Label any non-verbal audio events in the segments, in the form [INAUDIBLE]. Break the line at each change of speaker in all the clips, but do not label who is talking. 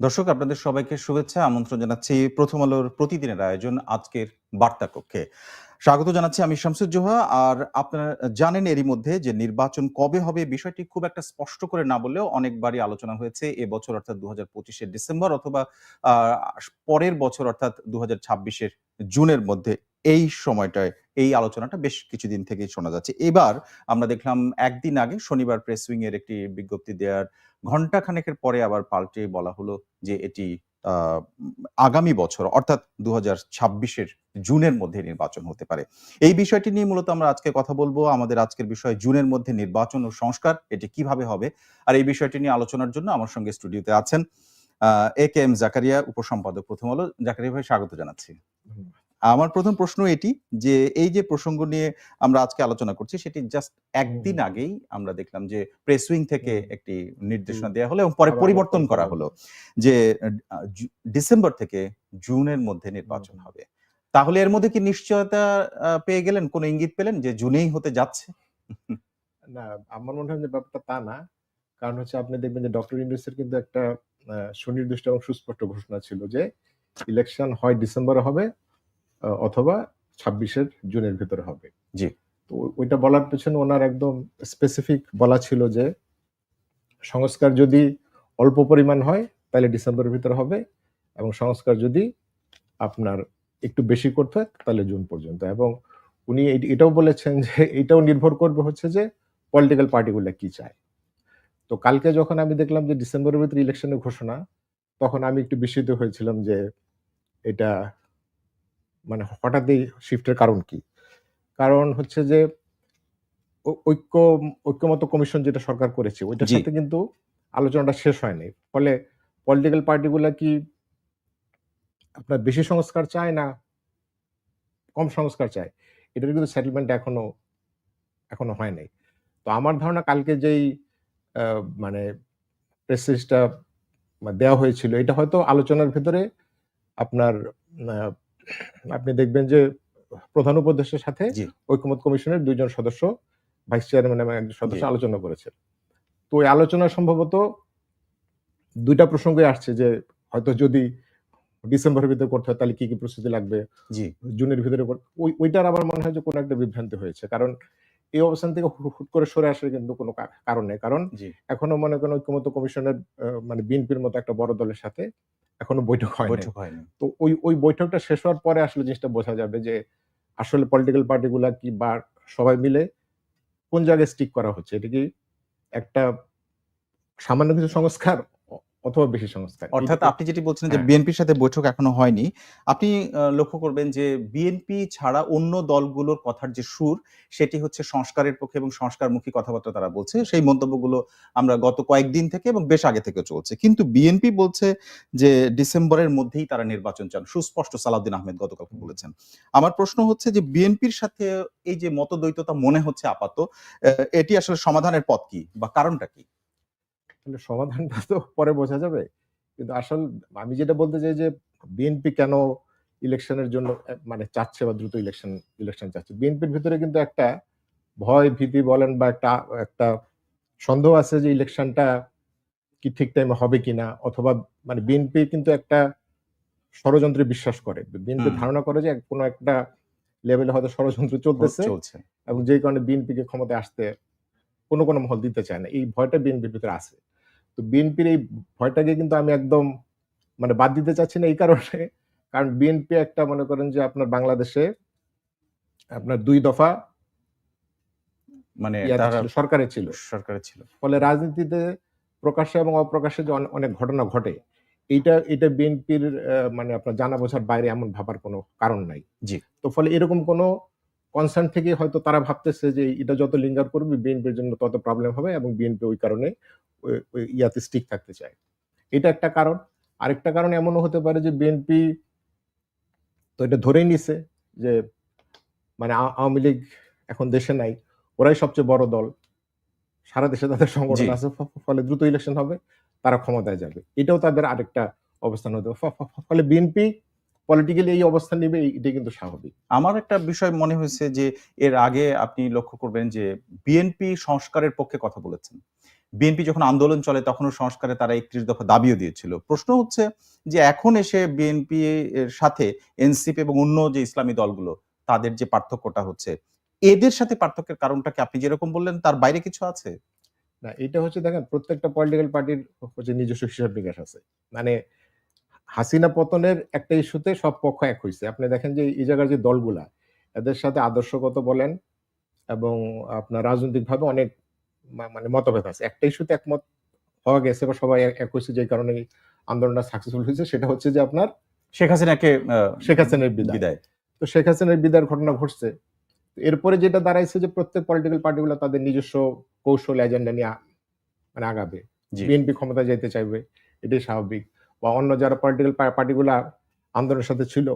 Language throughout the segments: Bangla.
দর্শক, আপনাদের সবাইকে শুভেচ্ছা। আমন্ত্রণ জানাচ্ছি প্রথম আলোর প্রতিদিনের আয়োজন আজকের বার্তা কক্ষে। স্বাগত জানাচ্ছি আমি শামসুজ্জোহা আর আপনারা জানেন এরই মধ্যে যে নির্বাচন কবে হবে বিষয়টি খুব একটা স্পষ্ট করে না বললেও অনেকবারই আলোচনা হয়েছে এ বছর, অর্থাৎ দু হাজার ডিসেম্বর অথবা পরের বছর, অর্থাৎ দু হাজার ছাব্বিশের জুনের মধ্যে। এই সময়টায় এই আলোচনাটা বেশ কিছুদিন থেকেই শোনা যাচ্ছে। এবার আমরা দেখলাম, একদিন আগে শনিবার প্রেস উইং এর একটি বিজ্ঞপ্তি দেওয়ার ঘণ্টা খানেকের পরে আবার পাল্টে বলা হলো যে এটি আগামী বছর, অর্থাৎ দু হাজার জুনের মধ্যে নির্বাচন হতে পারে। এই বিষয়টি নিয়ে মূলত আমরা আজকে কথা বলব। আমাদের আজকের বিষয় জুনের মধ্যে নির্বাচন ও সংস্কার, এটি কীভাবে হবে? আর এই বিষয়টি নিয়ে আলোচনার জন্য আমার সঙ্গে স্টুডিওতে আছেন এ কে এম জাকারিয়া, উপসম্পাদক প্রথম আলো। জাকারিয়া ভাই, স্বাগত জানাচ্ছি। আমার প্রথম প্রশ্ন এটি যে এই যে প্রসঙ্গ নিয়ে আমরা আজকে আলোচনা করছি সেটি জাস্ট একদিন আগেই আমরা দেখলাম যে প্রেস উইং থেকে একটি নির্দেশনা দেওয়া হলো এবং পরে পরিবর্তন করা হলো যে ডিসেম্বর থেকে জুনের মধ্যে নির্বাচন হবে। তাহলে এর মধ্যে কি নিশ্চয়তা পেয়ে গেলেন? কোন ইঙ্গিত পেলেন যে জুনেই হতে যাচ্ছে?
না আমার মনে হয় যে ব্যাপারটা তা না। কারণ হচ্ছে আপনি দেখবেন যে ডক্টর ইউনুসের কিন্তু একটা সুনির্দিষ্ট এবং সুস্পষ্ট ঘোষণা ছিল যে ইলেকশন হয় ডিসেম্বরে হবে অথবা ছাব্বিশের জুনের ভিতরে হবে।
জি।
তো ওইটা বলার পেছনে ওনার একদম স্পেসিফিক বলা ছিল যে সংস্কার যদি অল্প পরিমাণ হয় তাহলে ডিসেম্বরের ভিতরে হবে এবং সংস্কার যদি আপনার একটু বেশি করতে হয় তাহলে জুন পর্যন্ত। এবং উনি এটাও বলেছেন যে এটাও নির্ভর করবে হচ্ছে যে পলিটিক্যাল পার্টিগুলো কি চায়। তো কালকে যখন আমি দেখলাম যে ডিসেম্বরের ভিতরে ইলেকশনের ঘোষণা তখন আমি একটু বিস্মিত হয়েছিলাম যে এটা মানে হঠাৎই শিফটের কারণ কি? কারণ হচ্ছে যে ঐক্য ঐক্যমত কমিশন যেটা সরকার করেছে ওইটার। সাথে কিন্তু আলোচনাটা শেষ হয়নি। ফলে পলিটিক্যাল পার্টিগুলা কি আপনার বেশি সংস্কার চায় না কম সংস্কার চায়? এটার কিন্তু সেটেলমেন্ট এখনও এখনও হয় নাই তো আমার ধারণা কালকে যেই মানে প্রেসিসটা দেওয়া হয়েছিল এটা হয়তো আলোচনার ভেতরে আপনার আপনি দেখবেন যে প্রধান উপদেষ্টার সাথে ঐক্যমত কমিশনের দুইজন সদস্য ভাইস চেয়ারম্যান এবং একজন সদস্য আলোচনা করেছে তো ওই আলোচনা সম্ভবত দুইটা প্রসঙ্গে আসছে যে হয়তো যদি ডিসেম্বরের ভিতরে করতে হয় তাহলে কি কি প্রস্তুতি লাগবে?
জি।
জুনের ভিতরে ওই ওইটার আমার মনে হয় যে কোনো একটা বিভ্রান্তি হয়েছে। কারণ এই অবস্থান থেকে হুট করে সরে আসার কিন্তু কোনো কারণ নেই। কারণ এখনও মনে করেন ঐক্যমত কমিশনের মানে বিএনপির মতো একটা বড় দলের সাথে এখনও বৈঠক হয়
হয়নি।
তো ওই ওই বৈঠকটা শেষ হওয়ার পরে আসলে জিনিসটা বোঝা যাবে যে আসলে পলিটিক্যাল পার্টিগুলা কি বা সবাই মিলে কোন জায়গায় স্টিক করা হচ্ছে? এটা কি একটা সামান্য কিছু সংস্কার অথবা বেশি সংস্কার।
অর্থাৎ আপনি যেটি বলছেন যে
হ্যাঁ।
বিএনপির সাথে বৈঠক এখনও হয়নি আপনি লক্ষ্য করবেন যে বিএনপি ছাড়া অন্য দলগুলোর কথার যে সুর সেটি হচ্ছে সংস্কারের পক্ষে এবং সংস্কারমুখী কথাবার্তা তারা বলছে। সেই মন্তব্যগুলো আমরা গত কয়েকদিন থেকে এবং বেশ আগে থেকে চলছে। কিন্তু বিএনপি বলছে যে ডিসেম্বরের মধ্যেই তারা নির্বাচন চান। সুস্পষ্ট সালাউদ্দিন আহমেদ গতকালকে বলেছেন। আমার প্রশ্ন হচ্ছে যে বিএনপির সাথে এই যে মতদ্বৈততা মনে হচ্ছে আপাতত আহ, এটি আসলে সমাধানের পথ কি বা কারণটা কি?
তাহলে সমাধানটা তো পরে বোঝা যাবে। কিন্তু আসল আমি যেটা বলতে চাই যে বিএনপি কেন ইলেকশনের জন্য মানে চাচ্ছে বা দ্রুত ইলেকশন ইলেকশন চাচ্ছে? বিএনপির ভিতরে কিন্তু একটা ভয় ভীতি বলেন বা একটা একটা সন্দেহ আছে যে ইলেকশনটা কি ঠিক টাইমে হবে কিনা? অথবা মানে বিএনপি কিন্তু একটা ষড়যন্ত্রে বিশ্বাস করে। বিএনপি ধারণা করে যে কোনো একটা লেভেলে হয়তো ষড়যন্ত্র চলতেছে
চলছে।
এবং যেই কারণে বিএনপিকে ক্ষমতায় আসতে কোনো কোনো মহল দিতে চায় না। এই ভয়টা বিএনপির ভিতরে আছে। তো বিএনপির এই ভয়টাকে কিন্তু আমি একদম মানে বাদ দিতে চাচ্ছি না এই কারণে। কারণ বিএনপি একটা মনে করেন যে আপনার বাংলাদেশে আপনার দুই দফা
মানে তারা
ছিল, সরকারে ছিল।
সরকারের ছিল।
ফলে রাজনীতিতে প্রকাশ্যে এবং অপ্রকাশ্যে যে অনেক ঘটনা ঘটে এইটা এটা বিএনপির মানে আপনার জানা বোঝার বাইরে এমন ভাবার কোনো কারণ নাই।
জি।
তো ফলে এরকম কোনো কনসার্ন থেকে হয়তো তারা ভাবতেছে যে এটা যত লিঙ্গার করবে বিএনপির জন্য তত প্রবলেম হবে এবং বিএনপি ওই কারণে ইয়াতে স্টিক থাকতে চায়। এটা একটা কারণ। আরেকটা কারণ এমনও হতে পারে যে বিএনপি তো এটা ধরেই নিছে যে মানে আওয়ামী লীগ এখন দেশে নাই ওরাই সবচেয়ে বড় দল। সারা দেশে তাদের সংগঠন আছে ফলে দ্রুত ইলেকশন হবে তারা ক্ষমতায় যাবে। এটাও তাদের আরেকটা অবস্থান হতে ফলে বিএনপি পলিটিক্যালি এই অবস্থান নিবে এটাই কিন্তু স্বাভাবিক।
আমার একটা বিষয় মনে হয়েছে যে এর আগে আপনি লক্ষ্য করবেন যে বিএনপি সংস্কারের পক্ষে কথা বলেছেন। বিএনপি যখন আন্দোলন চলে তখনও সংস্কারে তারা একত্রিশ দফা দাবিও দিয়েছিল। প্রশ্ন হচ্ছে যে এখন এসে বিএনপি এর সাথে এনসিপি এবং অন্য যে ইসলামী দলগুলো তাদের যে পার্থক্যটা হচ্ছে এদের সাথে পার্থক্যের কারণটাকে আপনি যেরকম বললেন তার বাইরে কিছু আছে?
না এটা হচ্ছে দেখেন প্রত্যেকটা পলিটিক্যাল পার্টির হচ্ছে নিজস্ব হিসাব নিকাশ আছে। মানে হাসিনা পতনের একটা ইস্যুতে সব পক্ষ এক হয়েছে আপনি দেখেন যে এই জায়গার যে দলগুলা এদের সাথে আদর্শগত বলেন এবং আপনার রাজনৈতিকভাবে অনেক মানে মতভেদ আছে। একটা ইস্যুতে একমত হওয়া গেছে বা সবাই এক- হয়েছে যে কারণে আন্দোলনটা সাকসেসফুল হয়েছে সেটা হচ্ছে যে আপনার
শেখ হাসিনাকে
শেখ হাসিনার বিদায়। তো শেখ হাসিনার বিদায়ের ঘটনা ঘটছে। এরপরে যেটা দাঁড়াইছে যে প্রত্যেক পলিটিক্যাল পার্টিগুলো তাদের নিজস্ব কৌশল এজেন্ডা নিয়ে মানে আগাবে। বিএনপি ক্ষমতা যেতে চাইবে এটাই স্বাভাবিক। বা অন্য যারা পলিটিক্যাল পার্টিগুলা আন্দোলনের সাথে ছিল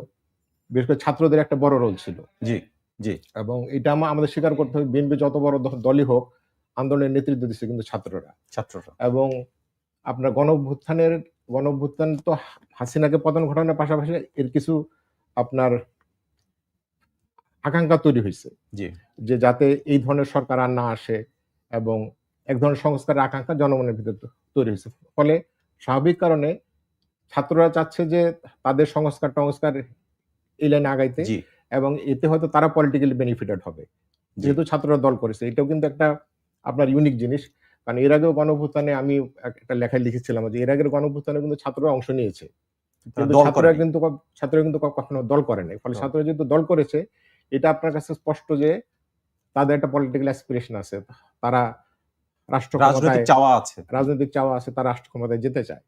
বিশেষ করে ছাত্রদের একটা বড় রোল ছিল।
জি জি।
এবং এটা আমা- আমাদের স্বীকার করতে হবে বিএনপি যত বড় দলই হোক আন্দোলনের নেতৃত্ব দিচ্ছে কিন্তু ছাত্ররা।
ছাত্ররা।
এবং আপনার গণ অভ্যুত্থানের গণ অভ্যুত্থান তো হাসিনাকে পতন ঘটানোর পাশাপাশি এর কিছু আপনার আকাঙ্ক্ষা তৈরি হয়েছে
জি।
যে যাতে এই ধরনের সরকার আর না আসে এবং এক ধরনের সংস্কারের আকাঙ্ক্ষা জনগণের ভিতর তৈরি হয়েছে ফলে স্বাভাবিক কারণে ছাত্ররা চাচ্ছে যে তাদের সংস্কার টংস্কার এই লাইনে আগাইতে এবং এতে হয়তো তারা পলিটিক্যালি বেনিফিটেড হবে। যেহেতু ছাত্ররা দল করেছে এটাও কিন্তু একটা আপনার ইউনিক জিনিস। কারণ এর আগেও গণভূতানে আমি একটা লেখায় লিখেছিলাম যে এর আগের গণভূতানে কিন্তু ছাত্ররা অংশ নিয়েছে। ছাত্ররা কিন্তু ছাত্ররা কিন্তু কখনো দল করে নাই। ফলে ছাত্ররা যেহেতু দল করেছে এটা আপনার কাছে স্পষ্ট যে তাদের একটা পলিটিক্যাল অ্যাসপিরেশন আছে। তারা রাষ্ট্র
রাজনৈতিক চাওয়া আছে।
রাজনৈতিক চাওয়া আছে তারা রাষ্ট্র ক্ষমতায় যেতে চায়।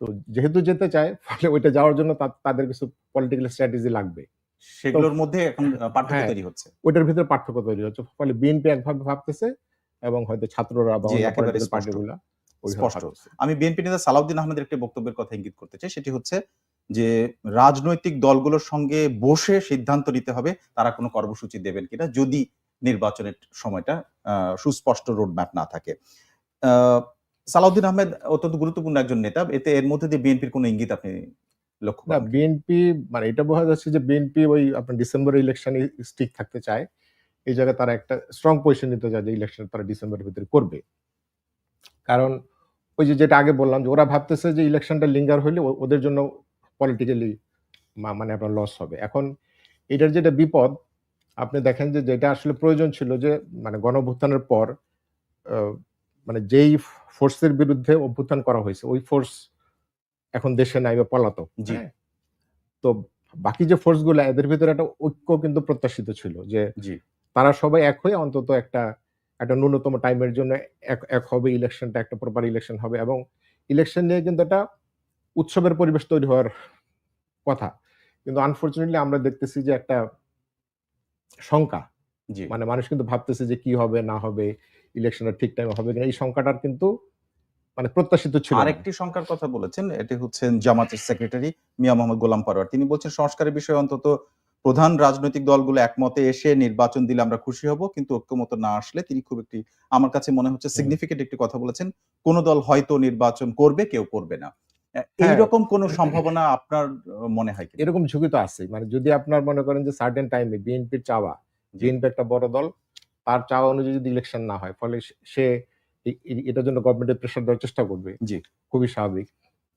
তো যেহেতু যেতে চায় ফলে ওইটা যাওয়ার জন্য তাদের কিছু পলিটিক্যাল স্ট্র্যাটেজি লাগবে
সেগুলোর মধ্যে এখন পার্থক্য
হ্যাঁ।
তৈরি হচ্ছে
ওইটার ভিতরে পার্থক্য তৈরি হচ্ছে ফলে বিএনপি একভাবে ভাবতেছে এবং হয়তো ছাত্ররা বা। পার্টিগুলা
স্পষ্ট। আমি বিএনপি নেতা সালাউদ্দিন আহমেদের একটি বক্তব্যের কথা ইঙ্গিত করতে চাই সেটি হচ্ছে যে রাজনৈতিক দলগুলোর সঙ্গে বসে সিদ্ধান্ত নিতে হবে তারা কোনো কর্মসূচি দেবেন কিনা যদি নির্বাচনের সময়টা আহ, সুস্পষ্ট রোডম্যাপ না থাকে আহ, সালাউদ্দিন আহমেদ অত্যন্ত গুরুত্বপূর্ণ একজন নেতা। এতে এর মধ্যে দিয়ে বিএনপির কোনো ইঙ্গিত আপনি লক্ষ্য
না বিএনপি মানে এটা বোঝা যাচ্ছে যে বিএনপি ওই আপনার ডিসেম্বর ইলেকশনে স্টিক থাকতে চায়। এই জায়গায় তারা একটা স্ট্রং পজিশন নিতে চায় যে ইলেকশন তারা ডিসেম্বরের ভিতরে করবে। কারণ ওই যে যেটা আগে বললাম যে ওরা ভাবতেছে যে ইলেকশনটা লিঙ্গার হইলে ওদের জন্য পলিটিক্যালি মানে আপনার লস হবে। এখন এটার যেটা বিপদ আপনি দেখেন যে যেটা আসলে প্রয়োজন ছিল যে মানে গণঅভ্যুত্থানের পর মানে যেই ফোর্সের বিরুদ্ধে অভ্যুত্থান করা হয়েছে ওই ফোর্স এখন দেশে নাই বা পলাতক
জি।
হ্যাঁ? তো বাকি যে ফোর্সগুলা এদের ভিতরে একটা ঐক্য কিন্তু প্রত্যাশিত ছিল যে
জি
তারা সবাই এক হয়ে অন্তত একটা একটা ন্যূনতম টাইমের জন্য এক এক হবে ইলেকশনটা একটা প্রপার ইলেকশন হবে এবং ইলেকশন নিয়ে কিন্তু একটা উৎসবের পরিবেশ তৈরি হওয়ার কথা কিন্তু আনফরচুনেটলি আমরা দেখতেছি যে একটা শঙ্কা
জি
মানে মানুষ কিন্তু ভাবতেছে যে কি হবে না হবে ইলেকশনটা ঠিক টাইমে হবে কিনা এই সংখ্যাটার কিন্তু মানে প্রত্যাশিত ছিল
আরেকটি সংখ্যার কথা বলেছেন এটি হচ্ছেন জামাতের সেক্রেটারি মিয়া মোহাম্মদ গোলাম পারোয়ার। তিনি বলছেন সংস্কারের বিষয়ে অন্তত প্রধান রাজনৈতিক দলগুলো একমতে এসে নির্বাচন দিলে আমরা খুশি হব কিন্তু ঐক্যমত না আসলে তিনি খুব একটি আমার কাছে মনে হচ্ছে সিগনিফিকেন্ট একটি কথা বলেছেন। কোন দল হয়তো নির্বাচন করবে কেউ করবে না।
হ্যাঁ।
এইরকম কোন সম্ভাবনা আপনার মনে হয়
এরকম ঝুঁকি তো আছে মানে যদি আপনার মনে করেন যে সার্টেন টাইমে বিএনপির চাওয়া। বিএনপি একটা বড় দল তার চাওয়া অনুযায়ী যদি ইলেকশন না হয় ফলে সে- এটার জন্য গভর্নমেন্টের প্রেশার দেওয়ার চেষ্টা করবে।
জি।
খুবই স্বাভাবিক।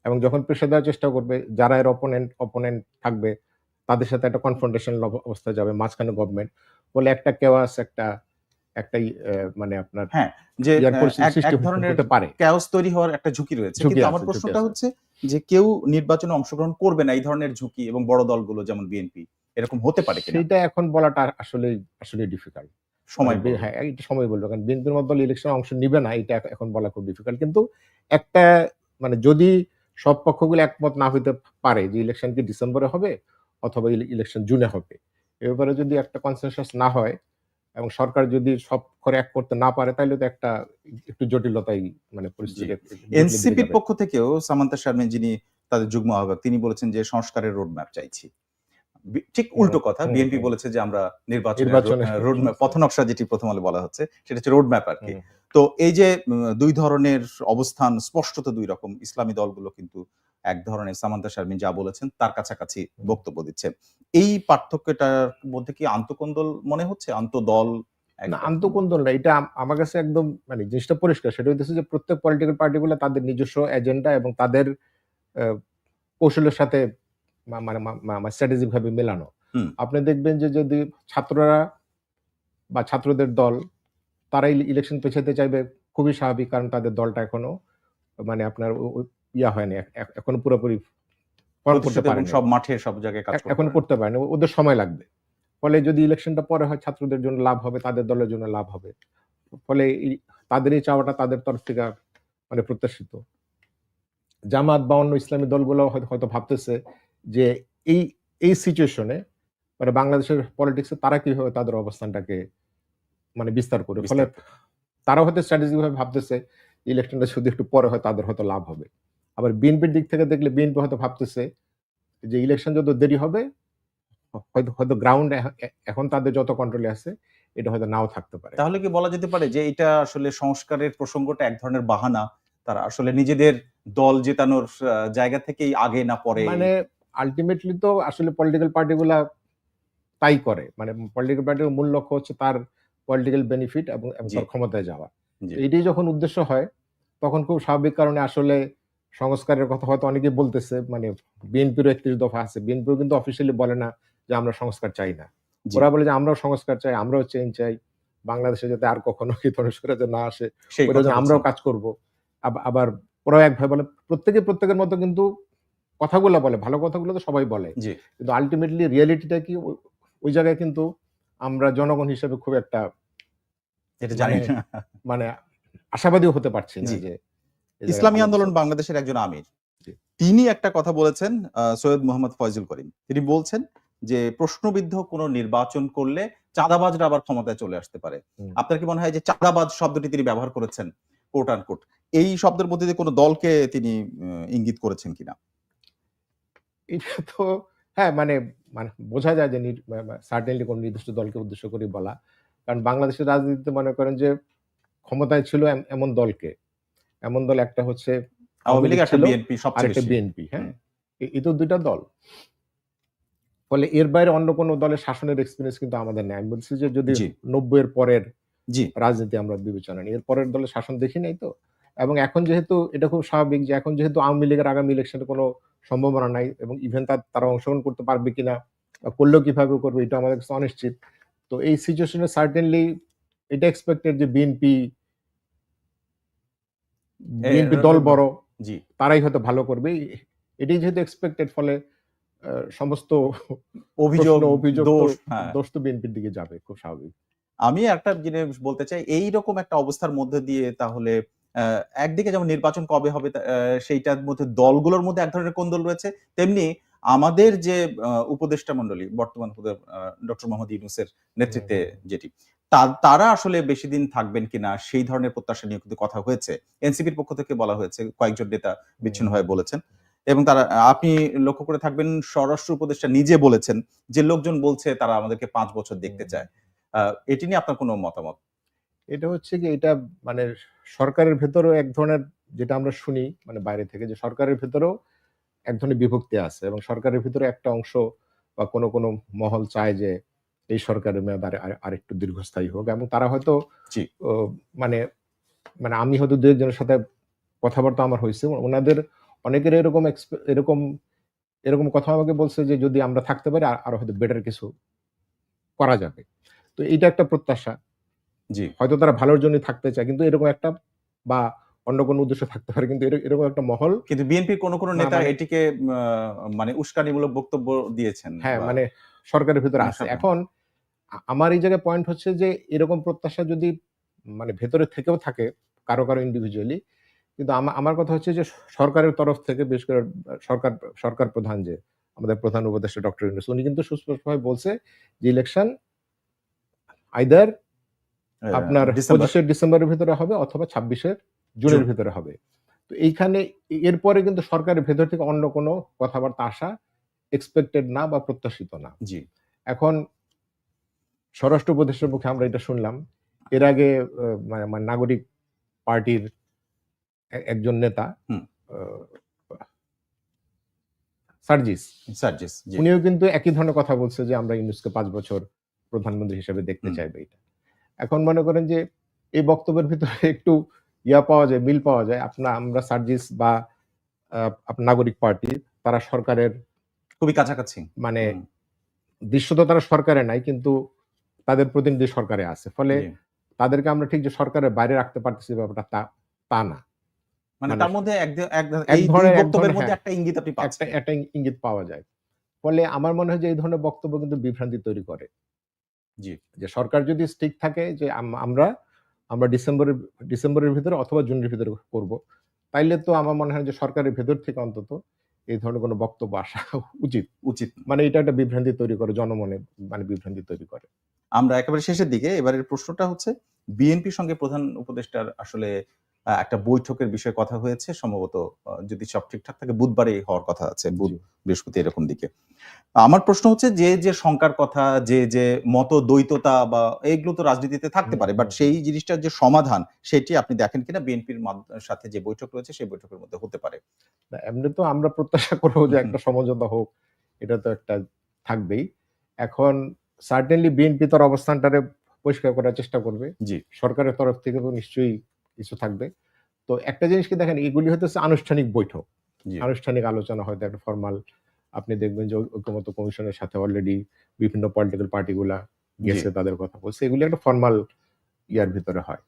এবং যখন প্রেশার দেওয়ার চেষ্টা করবে যারা এর অপোনেন্ট অপোনেন্ট থাকবে তাদের সাথে একটা কনফ্রন্টেশন অবস্থা যাবে মাঝখানে গভর্নমেন্ট বলে একটা কেওয়াস একটা একটাই মানে আপনার
হ্যাঁ, যে এক- ধরনের
পারে।
ক্যাওস তৈরি হওয়ার একটা ঝুঁকি রয়েছে। কিন্তু আমার প্রশ্নটা হচ্ছে যে কেউ নির্বাচনে অংশগ্রহণ করবে না এই ধরনের ঝুঁকি এবং বড় দলগুলো যেমন বিএনপি এরকম হতে পারে কিনা?
সেটা এখন বলাটা আসলে আসলে ডিফিকাল্ট
সময়
মানে হ্যাঁ এটা সময় বলব কারণ বিএনপির মতো ইলেকশনে অংশ নিবে না এটা এখন বলা খুব ডিফিকাল্ট কিন্তু একটা মানে যদি সব পক্ষগুলো একমত না হইতে পারে যে ইলেকশন কি ডিসেম্বরে হবে অথবা ইলেকশন জুনে হবে এ ব্যাপারে যদি একটা কনসেনসাস না হয় এবং সরকার যদি সব করে এক করতে না পারে তাহলে তো একটা একটু জটিলতাই মানে পরিস্থিতি
এনসিপির পক্ষ থেকেও সামান্তা শারমিন যিনি তাদের যুগ্ম আহ্বায়ক তিনি বলেছেন যে সংস্কারের রোডম্যাপ চাইছি। ঠিক উল্টো কথা বিএনপি বলেছে যে আমরা নির্বাচনের
নির্বাচনে-
রোডম্যাপ পথনকশা যেটি প্রথম আলো বলা হচ্ছে সেটা হচ্ছে রোডম্যাপ আর কি তো এই যে দুই ধরনের অবস্থান স্পষ্টত দুই রকম ইসলামী দলগুলো কিন্তু এক ধরনের সামান্তা শারমিন যা বলেছেন তার কাছাকাছি বক্তব্য দিচ্ছে। এই পার্থক্যটার মধ্যে কি আন্তকন্দল মনে হচ্ছে? আন্তদল
না। আন্তঃকোন্দল না এটা আমার কাছে একদম মানে জিনিসটা পরিষ্কার সেটা হইতেছে যে প্রত্যেক পলিটিক্যাল পার্টিগুলো তাদের নিজস্ব এজেন্ডা এবং তাদের কৌশলের সাথে স্ট্র্যাটেজিক ভাবে মেলানো আপনি দেখবেন যে যদি ছাত্ররা বা ছাত্রদের দল তারা ইলেকশন পেছাতে চাইবে খুবই স্বাভাবিক কারণ তাদের দলটা এখনও মানে আপনার ইয়া হয়নি এখনও পুরোপুরি
সব মাঠে সব জায়গায়
এখন। করতে পারেনি ওদের সময় লাগবে। ফলে যদি ইলেকশনটা পরে হয় ছাত্রদের জন্য লাভ হবে তাদের দলের জন্য লাভ হবে। ফলে তাদের এই চাওয়াটা তাদের তরফ থেকে মানে প্রত্যাশিত। জামাত বা অন্য ইসলামী দলগুলো হয়তো ভাবতেছে যে এই এই সিচুয়েশনে মানে বাংলাদেশের পলিটিক্সে তারা কীভাবে তাদের অবস্থানটাকে মানে বিস্তার করে ফলে তারা হয়তো স্ট্র্যাটেজিক ভাবে ভাবতেছে ইলেকশনটা শুধু একটু পরে হয় তাদের হয়তো লাভ হবে। আবার বিএনপির দিক থেকে দেখলে বিএনপি হয়তো ভাবতেছে যে ইলেকশন যত দেরি হবে হয়তো হয়তো গ্রাউন্ড এখন তাদের যত কন্ট্রোলে আছে এটা হয়তো নাও থাকতে পারে।
তাহলে কি বলা যেতে পারে যে এটা আসলে সংস্কারের প্রসঙ্গটা এক ধরনের বাহানা? তারা আসলে নিজেদের দল জেতানোর জায়গা থেকেই আগে না পরে
মানে আলটিমেটলি তো আসলে পলিটিক্যাল পার্টিগুলা তাই করে। মানে পলিটিক্যাল পার্টির মূল লক্ষ্য হচ্ছে তার পলিটিক্যাল বেনিফিট এবং তার ক্ষমতায় যাওয়া।
জি।
এইটাই যখন উদ্দেশ্য হয় তখন খুব স্বাভাবিক কারণে আসলে সংস্কারের কথা হয়তো অনেকেই বলতেছে মানে বিএনপিরও একত্রিশ দফা আছে। বিএনপিও কিন্তু অফিসিয়ালি বলে না যে আমরা সংস্কার চাই না। ওরা বলে যে আমরাও সংস্কার চাই আমরাও চেঞ্জ চাই। বাংলাদেশে যাতে আর কখনো ধরনের স্বৈরাচার না আসে আমরাও কাজ করব। আবার ওরাও এক ভাই বলে প্রত্যেকে প্রত্যেকের মতো কিন্তু কথাগুলো বলে ভালো কথাগুলো তো সবাই বলে। কিন্তু আলটিমেটলি রিয়েলিটিটা কি? ওই- জায়গায় কিন্তু আমরা জনগণ হিসেবে খুব একটা
এটা জানি
মানে- মানে আশাবাদীও হতে পারছি না যে
ইসলামী আন্দোলন বাংলাদেশের একজন আমির। তিনি একটা কথা বলেছেন সৈয়দ মোহাম্মদ ফয়জুল করিম। তিনি বলছেন যে প্রশ্নবিদ্ধ কোনো নির্বাচন করলে চাঁদাবাজরা আবার ক্ষমতায় চলে আসতে পারে। আপনার কি মনে হয় যে চাঁদাবাজ শব্দটি তিনি ব্যবহার করেছেন কোট আন কোট এই শব্দের মধ্যে দিয়ে কোনো দলকে তিনি ইঙ্গিত করেছেন কিনা?
এটা তো হ্যাঁ মানে মানে বোঝা যায় যে সার্টেনলি কোন নির্দিষ্ট দলকে উদ্দেশ্য করে বলা। কারণ বাংলাদেশের রাজনীতিতে মনে করেন যে ক্ষমতায় ছিল এমন দলকে। এমন দল একটা হচ্ছে
আওয়ামী লীগ একটা বিএনপি সবচেয়ে
বিএনপি হ্যাঁ? এই তো দুইটা দল। ফলে এর বাইরে অন্য কোনো দলের শাসনের এক্সপিরিয়েন্স কিন্তু আমাদের নেই। আমি বলছি যে যদি। নব্বই এর পরের
জি।
রাজনীতি আমরা বিবেচনা নিই এর পরের দলের শাসন দেখি নাই তো। এবং এখন যেহেতু এটা খুব স্বাভাবিক যে এখন যেহেতু আওয়ামী লীগের আগামী ইলেকশনে কোনো সম্ভাবনা নাই এবং ইভেন তার তারা অংশগ্রহণ করতে পারবে কিনা বা করলেও কীভাবে করবে এটা আমাদের কাছে অনিশ্চিত। তো এই সিচুয়েশনে সার্টেনলি এটা এক্সপেক্টেড যে বিএনপি বিএনপি দল বড়
জি।
তারাই হয়তো ভালো করবে। এটাই যেহেতু এক্সপেক্টেড ফলে সমস্ত
অভিযোগ
অভিযোগ
দোষ হ্যাঁ।
তো বিএনপির দিকে যাবে খুব স্বাভাবিক।
আমি একটা জিনিস বলতে চাই এই রকম একটা অবস্থার মধ্যে দিয়ে তাহলে একদিকে যেমন নির্বাচন কবে হবে সেইটার মধ্যে দলগুলোর মধ্যে এক ধরনের কোন্দল রয়েছে, তেমনি আমাদের যে উপদেষ্টা মন্ডলী বর্তমান ডক্টর মোহাম্মদ ইউনুসের নেতৃত্বে যেটি তারা আসলে বেশি দিন থাকবেন কিনা সেই ধরনের প্রত্যাশা নিয়ে কিন্তু কথা হয়েছে। এনসিপির পক্ষ থেকে বলা হয়েছে, কয়েকজন নেতা বিচ্ছিন্ন হয়ে বলেছেন। এবং তারা, আপনি লক্ষ্য করে থাকবেন, স্বরাষ্ট্র উপদেষ্টা নিজে বলেছেন যে, লোকজন বলছে তারা আমাদেরকে পাঁচ বছর দেখতে চায়। এটি নিয়ে আপনার কোনো মতামত?
এটা হচ্ছে কি এটা মানে সরকারের ভেতরেও এক ধরনের যেটা আমরা শুনি মানে বাইরে থেকে যে সরকারের ভেতরেও এক ধরনের বিভক্তি আছে এবং সরকারের ভিতরে একটা অংশ বা কোনো কোনো মহল চায় যে এই সরকারের মেয়াদ আর আর- আরেকটু দীর্ঘস্থায়ী হোক এবং তারা হয়তো মানে মানে আমি হয়তো দু একজনের সাথে কথাবার্তা আমার হয়েছে ওনাদের অনেকের এরকম এরকম এরকম কথা আমাকে বলছে যে যদি আমরা থাকতে পারি আর- আরও হয়তো বেটার কিছু করা যাবে। তো এটা একটা প্রত্যাশা।
জি।
হয়তো তারা ভালোর জন্য থাকতে চায় কিন্তু এরকম একটা বা অন্য কোনো উদ্দেশ্য থাকতে পারে কিন্তু এরকম একটা মহল
কিন্তু বিএনপির কোন কোন নেতা
মানে-
এটিকে মানে উস্কানিমূলক বক্তব্য দিয়েছেন
হ্যাঁ মানে সরকারের ভিতরে আছে। এখন আমার এই জায়গায় পয়েন্ট হচ্ছে যে এরকম প্রত্যাশা যদি মানে ভেতরে থেকেও থাকে কারও কারও ইন্ডিভিজুয়ালি কিন্তু আমা- আমার কথা হচ্ছে যে সরকারের তরফ থেকে বিশেষ করে সরকার সরকার প্রধান যে আমাদের প্রধান উপদেষ্টা ডক্টর ইউনুস উনি কিন্তু সুস্পষ্টভাবে বলছে যে ইলেকশন আইদার আপনার। পঁচিশে ডিসেম্বরের ভিতরে হবে অথবা ছাব্বিশের জুনের ভিতরে হবে। তো এইখানে এরপরে কিন্তু সরকারের ভেতর থেকে অন্য কোনো কথাবার্তা আসা এক্সপেক্টেড না বা প্রত্যাশিত না।
জি।
এখন স্বরাষ্ট্র উপদেষ্টার মুখে আমরা এটা শুনলাম। এর আগে মানে মানে নাগরিক পার্টির একজন নেতা সার্জিস।
সার্জিস
উনিও কিন্তু একই ধরনের কথা বলছে যে আমরা ইউনুসকে পাঁচ বছর প্রধানমন্ত্রী হিসেবে দেখতে। চাইবে এটা। এখন মনে করেন যে এই বক্তব্যের ভিতরে [LAUGHS] একটু ইয়া পাওয়া যায় মিল পাওয়া যায়। আপনার আমরা সার্জিস বা নাগরিক পার্টি তারা সরকারের
খুবই কাছাকাছি।
মানে
হুম,
দৃশ্যত তারা সরকারে নাই কিন্তু তাদের প্রতিনিধি সরকারে আছে। ফলে তাদেরকে আমরা ঠিক যে সরকারের বাইরে রাখতে পারতেছি ব্যাপারটা তা তা না।
মানে
মানে
তার মধ্যে এক এই বক্তব্যের মধ্যে
হ্যাঁ।
একটা ইঙ্গিত আপনি পাচ্ছেন।
একটা ইঙ্গিত পাওয়া যায়। ফলে আমার মনে হয় যে এই ধরনের বক্তব্য কিন্তু বিভ্রান্তি তৈরি করে।
জি।
যে সরকার যদি স্টিক থাকে যে আম- আমরা আমরা ডিসেম্বরের ডিসেম্বরের ভিতরে অথবা জুনের ভিতরে করব তাইলে তো আমার মনে হয় যে সরকারের ভেতর থেকে অন্তত এই ধরনের কোনো বক্তব্য আসা উচিত
উচিত
মানে এটা একটা বিভ্রান্তি তৈরি করে জনমনে মানে বিভ্রান্তি তৈরি করে
আমরা একেবারে শেষের দিকে এবারের প্রশ্নটা হচ্ছে বিএনপির সঙ্গে প্রধান উপদেষ্টার আসলে একটা বৈঠকের বিষয়ে কথা হয়েছে। সম্ভবত যদি সব ঠিকঠাক থাকে বুধবারে হওয়ার কথা আছে বুধ বৃহস্পতি এরকম দিকে। আমার প্রশ্ন হচ্ছে যে যে শঙ্কার কথা যে যে মত দ্বৈততা বা এগুলো তো রাজনীতিতে থাকতে পারে বাট সেই জিনিসটার যে সমাধান সেটি আপনি দেখেন কিনা? বিএনপির সাথে যে বৈঠক রয়েছে সেই বৈঠকের মধ্যে হতে পারে।
এমনি তো আমরা প্রত্যাশা করব যে একটা সমঝোতা হোক এটা তো একটা থাকবেই। এখন সার্টেনলি বিএনপি তার অবস্থানটারে পরিষ্কার করার চেষ্টা করবে।
জি।
সরকারের তরফ থেকে তো নিশ্চয়ই কিছু থাকবে। তো একটা জিনিস কি দেখেন এগুলি হতেছে আনুষ্ঠানিক বৈঠক। আনুষ্ঠানিক আলোচনা হয়তো একটা ফর্মাল আপনি দেখবেন যে ঐক্যমত কমিশনের সাথে অলরেডি বিভিন্ন পলিটিক্যাল পার্টিগুলা গেছে তাদের কথা বলছে। এগুলি একটা ফর্মাল ইয়ার ভিতরে হয়।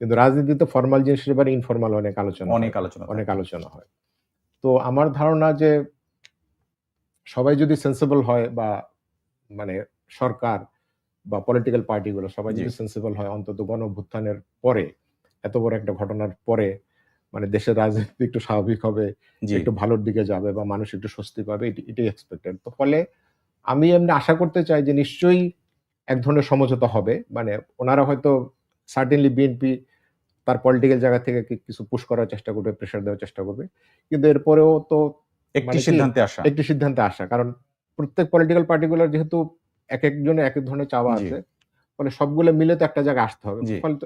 কিন্তু রাজনীতিতে ফর্মাল জিনিসের এবারে ইনফর্মাল অনেক আলোচনা
অনেক আলোচনা
অনেক আলোচনা হয়। তো আমার ধারণা যে সবাই যদি সেন্সিবল হয় বা মানে সরকার বা পলিটিক্যাল পার্টিগুলো সবাই যদি সেন্সিবল হয় অন্তত গণ অভ্যুত্থানের পরে এত বড় একটা ঘটনার পরে মানে দেশের রাজনীতি একটু স্বাভাবিক হবে একটু ভালোর দিকে যাবে বা মানুষ একটু স্বস্তি পাবে এটাই এক্সপেক্টেড তো ফলে আমি এমনি আশা করতে চাই যে নিশ্চয়ই এক ধরনের সমঝোতা হবে। মানে ওনারা হয়তো সার্টেনলি বিএনপি তার পলিটিক্যাল জায়গা থেকে কিছু পুশ করার চেষ্টা করবে প্রেশার দেওয়ার চেষ্টা করবে। কিন্তু এরপরেও তো
একটি
মানে
সিদ্ধান্তে আসা।
একটি সিদ্ধান্তে আসা। কারণ প্রত্যেক পলিটিক্যাল পার্টিগুলোর যেহেতু এক একজনের এক এক ধরনের চাওয়া। আছে। ফলে সবগুলো মিলে তো একটা জায়গায় আসতে হবে।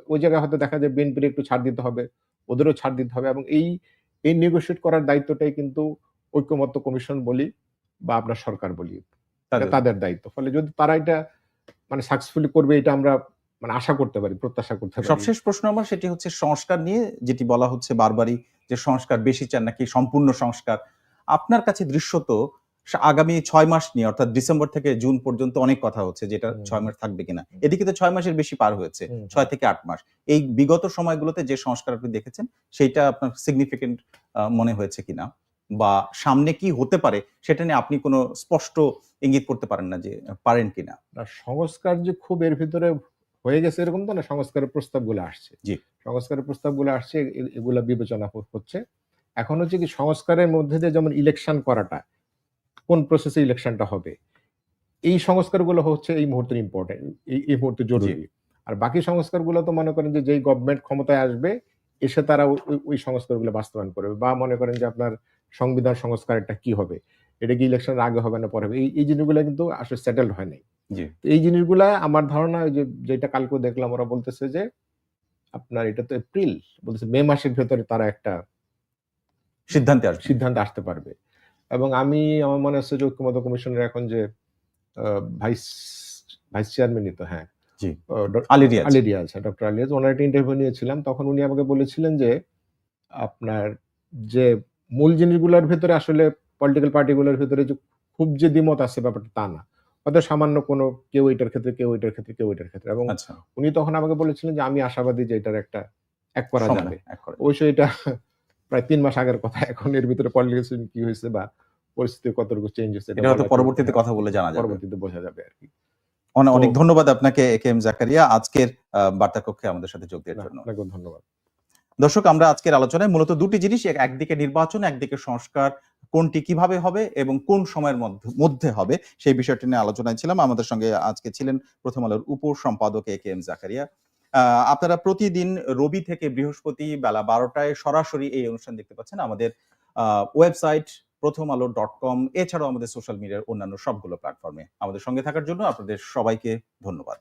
ওই জায়গায় হয়তো দেখা যায় বিএনপির একটু ছাড় দিতে হবে ওদেরও ছাড় দিতে হবে এবং এই এই নেগোশিয়েট করার দায়িত্বটাই কিন্তু ঐক্যমত্য কমিশন বলি বা আপনার সরকার বলি।
তাদের-
দায়িত্ব। ফলে যদি তারা এটা মানে সাকসেসফুলি করবে এটা আমরা মানে আশা করতে পারি প্রত্যাশা করতে পারি।
সবশেষ প্রশ্ন আমার সেটি হচ্ছে সংস্কার নিয়ে যেটি বলা হচ্ছে বারবারই যে সংস্কার বেশি চান নাকি সম্পূর্ণ সংস্কার। আপনার কাছে দৃশ্যত আগামী ছয় মাস নিয়ে অর্থাৎ ডিসেম্বর থেকে জুন পর্যন্ত অনেক কথা হচ্ছে যেটা ছয় মাস থাকবে কিনা। এদিকে তো ছয় মাসের বেশি পার হয়েছে ছয় থেকে আট মাস। এই বিগত সময়গুলোতে যে সংস্কার আপনি দেখেছেন সেইটা আপনার সিগনিফিকেন্ট মনে হয়েছে কিনা? বা সামনে কি হতে পারে সেটা নিয়ে আপনি কোনো স্পষ্ট ইঙ্গিত করতে পারেন না যে পারেন কিনা?
সংস্কার যে খুব এর ভিতরে হয়ে গেছে এরকম তো না সংস্কারের প্রস্তাবগুলো আসছে।
জি।
সংস্কারের প্রস্তাবগুলো আসছে এগুলা বিবেচনা হচ্ছে। এখন হচ্ছে কি সংস্কারের মধ্যে দিয়ে যেমন ইলেকশন করাটা কোন প্রসেসে ইলেকশনটা হবে? এই সংস্কারগুলো হচ্ছে এই মুহূর্তে ইম্পর্টেন্ট এই মুহূর্তে জরুরি। আর বাকি সংস্কারগুলো তো মনে করেন যে যেই গভর্নমেন্ট ক্ষমতায় আসবে এসে তারা ওই- সংস্কারগুলো বাস্তবায়ন করবে বা মনে করেন যে আপনার সংবিধান সংস্কারটা কি হবে? এটা কি ইলেকশনের আগে হবে না পরে হবে? এই জিনিসগুলো কিন্তু আসলে সেটেলড হয় নাই। এই জিনিসগুলা আমার ধারণা ওই যে যেটা কালকে দেখলাম ওরা বলতেছে যে আপনার এটা তো এপ্রিল বলতেছে মে মাসের ভেতরে তারা একটা
সিদ্ধান্তে আসবে।
সিদ্ধান্ত আসতে পারবে। এবং আমি আমার মনে হচ্ছে যে ঐক্যমত কমিশনের এখন যে ভাইস ভাইস চেয়ারম্যানই তো হ্যাঁ।
জি।
ড-
আলী রিয়াজ।
আলী ডক্টর আলী ওনার একটা ইন্টারভিউ নিয়েছিলাম তখন উনি আমাকে বলেছিলেন যে আপনার যে মূল জিনিসগুলোর ভেতরে আসলে পলিটিক্যাল পার্টিগুলোর ভেতরে যে খুব যে দ্বিমত আছে ব্যাপারটা তা না। হয়তো সামান্য কোনো কেউ এটার ক্ষেত্রে কেউ এটার ক্ষেত্রে কেউ এটার ক্ষেত্রে। এবং
আচ্ছা।
উনি তখন আমাকে বলেছিলেন যে আমি আশাবাদী যে এটার একটা এক করা যাবে।
এক করে।
অবশ্যই এটা প্রায় তিন মাস আগের কথা এখন এর ভিতরে পলিটিক্যাল কি হয়েছে বা পরিস্থিতি কতটুকু চেঞ্জ হয়েছে
এটা হয়তো পরবর্তীতে কথা বলে জানা যাবে।
পরবর্তীতে বোঝা যাবে আর কি।
অনে- অনেক ধন্যবাদ আপনাকে এ কে এম জাকারিয়া। আজকের বার্তা কক্ষে আমাদের সাথে যোগ দেওয়ার জন্য।
আপনাকেও ধন্যবাদ।
দর্শক আমরা আজকের আলোচনায় মূলত দুটি জিনিস এক- একদিকে নির্বাচন একদিকে সংস্কার কোনটি কীভাবে হবে এবং কোন সময়ের মধ্য- হবে সেই বিষয়টি নিয়ে আলোচনায় ছিলাম। আমাদের সঙ্গে আজকে ছিলেন প্রথম আলোর উপ সম্পাদক এ কে এম জাকারিয়া। আপনারা প্রতিদিন রবি থেকে বৃহস্পতি বেলা বারোটায় সরাসরি এই অনুষ্ঠান দেখতে পাচ্ছেন। আমাদের ওয়েবসাইট প্রথম আলো ডট কম এছাড়াও আমাদের সোশ্যাল মিডিয়ার অন্যান্য সবগুলো প্ল্যাটফর্মে আমাদের সঙ্গে থাকার জন্য আপনাদের সবাইকে ধন্যবাদ।